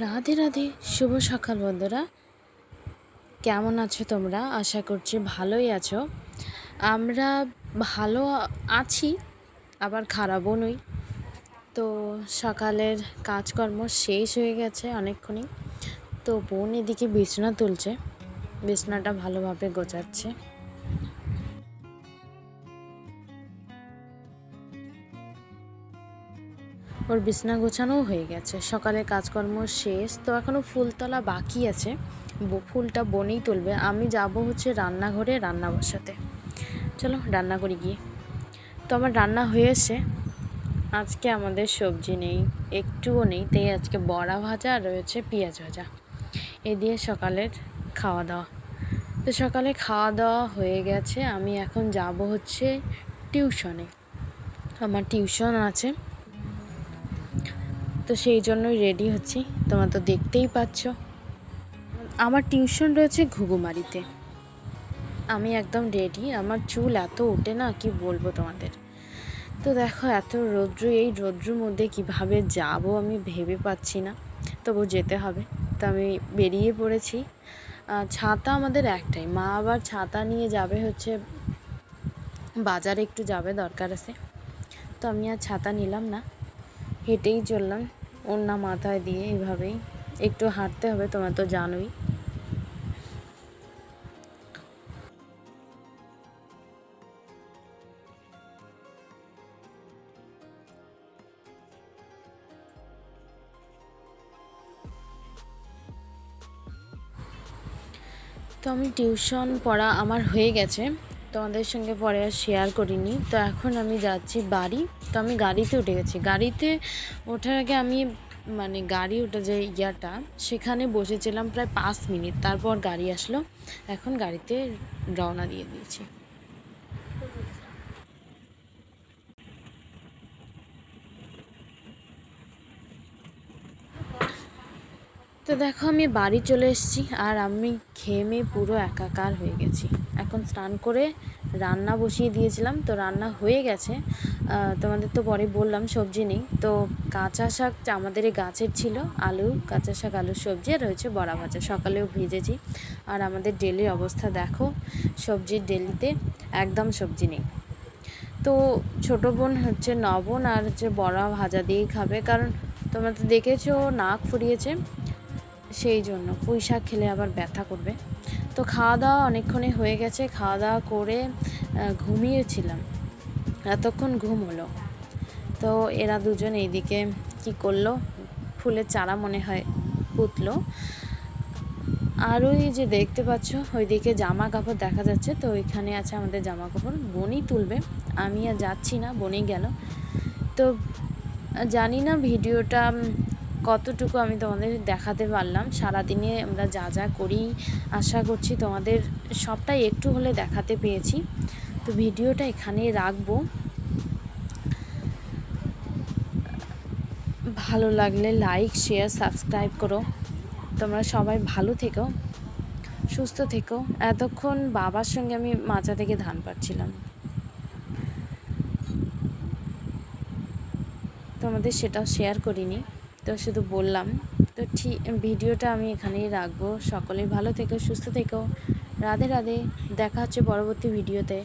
রাধে রাধে, শুভ সকাল বন্ধুরা। কেমন আছো তোমরা? আশা করছি ভালোই আছো। আমরা ভালো আছি, আবার খারাপও নই। তো সকালের কাজকর্ম শেষ হয়ে গেছে অনেকক্ষণই। তো বোন এদিকে বিছনা তুলছে। বিছনাটা ভালোভাবে গোছাচ্ছে। ওর বিছনা গোছানোও হয়ে গেছে। সকালে কাজকর্ম শেষ, তো এখনও ফুলতলা বাকি আছে। ফুলটা বনেই তুলবে। আমি যাব হচ্ছে রান্নাঘরে রান্না বসাতে। চলো রান্না করি গিয়ে। তো আমার রান্না হয়েছে। আজকে আমাদের সবজি নেই, একটুও নেই, তাই আজকে বড়া ভাজা আর রয়েছে পেঁয়াজ ভাজা। এ দিয়ে সকালের খাওয়া দাওয়া তো সকালে খাওয়া দাওয়া হয়ে গেছে। আমি এখন যাব হচ্ছে টিউশনে। আমার টিউশন আছে। তো সেই জন্যই রেডি হচ্ছি। তোমরা তো দেখতেই পাচ্ছ। আমার টিউশন রয়েছে ঘুঘুমারিতে। আমি একদম রেডি আমার চুল এত ওঠে না, কি বলব তোমাদের? তো দেখো, এত রৌদ্র, এই রৌদ্রের মধ্যে কীভাবে যাব আমি ভেবে পাচ্ছি না। তবু যেতে হবে। তো আমি বেরিয়ে পড়েছি। ছাতা আমাদের একটাই। মা আবার ছাতা নিয়ে যাবে হচ্ছে, বাজারে একটু যাবে দরকার আছে। তো আমি আর ছাতা নিলাম না। হেঁটেই চললাম। ওড়না মাথায় দিয়ে এইভাবেই একটু হাঁটতে হবে, তোমরা তো জানোই। তো আমি টিউশন পড়া আমার হয়ে গেছে। তোমাদের সঙ্গে পরে আর শেয়ার করিনি। তো এখন আমি যাচ্ছি বাড়ি। তো আমি গাড়িতে উঠে গেছি। গাড়িতে ওঠার আগে আমি মানে গাড়ি ওঠা যে ইয়াটা, সেখানে বসেছিলাম প্রায় পাঁচ মিনিট। তারপর গাড়ি আসলো। এখন গাড়িতে রওনা দিয়ে দিয়েছি। তো দেখো আমি বাড়ি চলে এসেছি আর আমি ঘেমে পুরো একাকার হয়ে গেছি। এখন স্নান করে রান্না বসিয়ে দিয়েছিলাম, তো রান্না হয়ে গেছে। তোমাদের তো পরে বললাম সবজি নেই, তো কাঁচা শাক আমাদের এই গাছের ছিল, আলু, কাঁচা শাক আলুর সবজি, আর রয়েছে বড়া ভাজা। সকালেও ভেজেছি। আর আমাদের ডেলির অবস্থা দেখো, সবজির ডেলিতে একদম সবজি নেই। তো ছোটো বোন হচ্ছে নবন আর হচ্ছে বড়া ভাজা দিয়েই খাবে, কারণ তোমরা তো দেখেছ, নাক ফুরিয়েছে, সেই জন্য পুঁই শাক খেলে আবার ব্যথা করবে। তো খাওয়া দাওয়া অনেকক্ষণই হয়ে গেছে। খাওয়া দাওয়া করে ঘুমিয়েছিলাম। এতক্ষণ ঘুম হলো। তো এরা দুজন এইদিকে কি করল? ফুলের চারা মনে হয় পুতলো। আর ওই যে দেখতে পাচ্ছ, ওইদিকে জামা কাপড় দেখা যাচ্ছে। তো ওইখানে আছে আমাদের জামা কাপড় বোনই তুলবে। আমি আর যাচ্ছি না বোনই গেল। তো জানি না ভিডিওটা কতটুকু আমি তোমাদের দেখাতে পারলাম, সারাদিনে আমরা যা যা করি, আশা করছি তোমাদের সবটাই একটু হলে দেখাতে পেয়েছি। তো ভিডিওটা এখানেই রাখব। ভালো লাগলে লাইক শেয়ার সাবস্ক্রাইব করো। তোমরা সবাই ভালো থেকো, সুস্থ থেকো। এতক্ষণ বাবার সঙ্গে আমি মাচা থেকে ধান পাচ্ছিলাম তোমাদের সেটাও শেয়ার করিনি। তো শুধু বললাম। তো ঠিক ভিডিওটা আমি এখানেই রাখব। সকলে ভালো থেকো, সুস্থ থেকো। রাধে রাধে। দেখা হচ্ছে পরবর্তী ভিডিওতে।